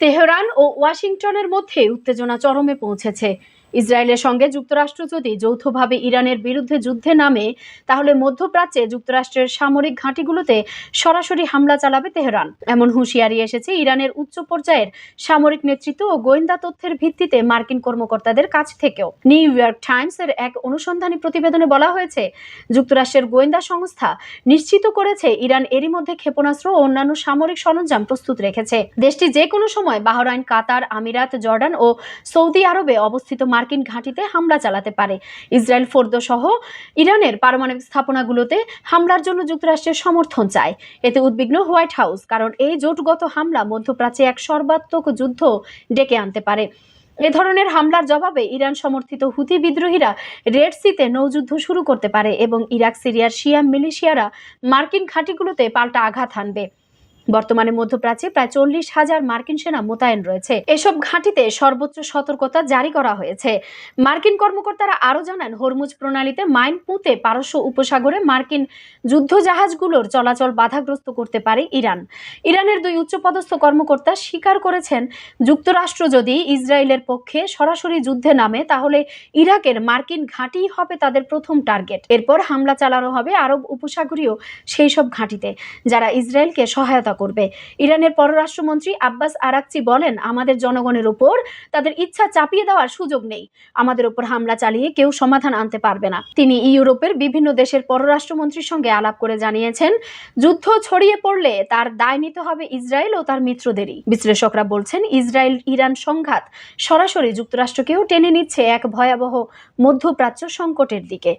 Tehran ও ওয়াশিংটনের মধ্যে উত্তেজনা চরমে পৌঁছেছে। ইসরায়েলের সঙ্গে যুক্তরাষ্ট্র যদি যৌথভাবে ইরানের বিরুদ্ধে যুদ্ধে নামে, তাহলে মধ্যপ্রাচ্যে যুক্তরাষ্ট্রের সামরিক ঘাঁটিগুলোতে সরাসরি হামলা চালাবে তেহরান। এমন হুঁশিয়ারি এসেছে ইরানের উচ্চ পর্যায়ের সামরিক নেতৃত্ব ও গোয়েন্দা তথ্যের ভিত্তিতে মার্কিন কর্মকর্তাদের কাছ থেকেও। নিউ ইয়র্ক টাইমসের এক অনুসন্ধানী প্রতিবেদনে বলা হয়েছে, যুক্তরাষ্ট্রের গোয়েন্দা সংস্থা নিশ্চিত করেছে ইরান এরই মধ্যে ক্ষেপণাস্ত্র ও অন্যান্য সামরিক সরঞ্জাম প্রস্তুত রেখেছে। দেশটি যে কোনো সময় বাহরাইন, কাতার, আমিরাত, জর্ডান ও সৌদি আরবে অবস্থিত মার্কিন ঘাঁটিতে হামলা চালাতে পারে। ইসরায়েল ফোর্দ সহ ইরানের পারমাণবিক স্থাপনাগুলোতে হামলার জন্য যুক্তরাষ্ট্রের সমর্থন চায়। এতে উদ্বিগ্ন হোয়াইট হাউস, কারণ এই জোটগত হামলা মধ্যপ্রাচ্যে এক সর্বাত্মক যুদ্ধ ডেকে আনতে পারে। এ ধরনের হামলার জবাবে ইরান সমর্থিত হুথি বিদ্রোহীরা রেড সিতে নৌযুদ্ধ শুরু করতে পারে এবং ইরাক, সিরিয়ার, শিয়া, মিলিশিয়ারা মার্কিন ঘাঁটিগুলোতে পাল্টা আঘাত হানবে। বর্তমানে মধ্যপ্রাচ্যে প্রায় চল্লিশ হাজার মার্কিন সেনা মোতায়েন রয়েছে। এসব ঘাঁটিতে সর্বোচ্চ সতর্কতা জারি করা হয়েছে। মার্কিন কর্মকর্তারা আরও জানান, হরমুজ প্রণালীতে মাইন পুঁতে পারস্য উপসাগরে মার্কিন যুদ্ধজাহাজগুলোর চলাচল বাধাগ্রস্ত করতে পারে ইরান। ইরানের দুই উচ্চপদস্থ কর্মকর্তা স্বীকার করেছেন, যুক্তরাষ্ট্র যদি ইসরায়েলের পক্ষে সরাসরি যুদ্ধে নামে, তাহলে ইরাকের মার্কিন ঘাঁটিই হবে তাদের প্রথম টার্গেট। এরপর হামলা চালানো হবে আরব উপসাগরীয় সেই সব ঘাঁটিতে, যারা ইসরায়েলকে সহায়তা করবে। ইরানের পররাষ্ট্রমন্ত্রী আব্বাস আরাকচি বলেন, আমাদের জনগণের উপর তাদের ইচ্ছা চাপিয়ে দেওয়ার সুযোগ নেই। আমাদের উপর হামলা চালিয়ে কেউ সমাধান আনতে পারবে না। তিনি ইউরোপের বিভিন্ন দেশের পররাষ্ট্রমন্ত্রীর সঙ্গে আলাপ করে জানিয়েছেন, যুদ্ধ ছড়িয়ে পড়লে তার দায় নিতে হবে ইসরায়েল ও তার মিত্রদেরই। বিশ্লেষকরা বলছেন, ইসরায়েল ইরান সংঘাত সরাসরি যুক্তরাষ্ট্রকেও টেনে নিচ্ছে এক ভয়াবহ মধ্যপ্রাচ্য সংকটের দিকে।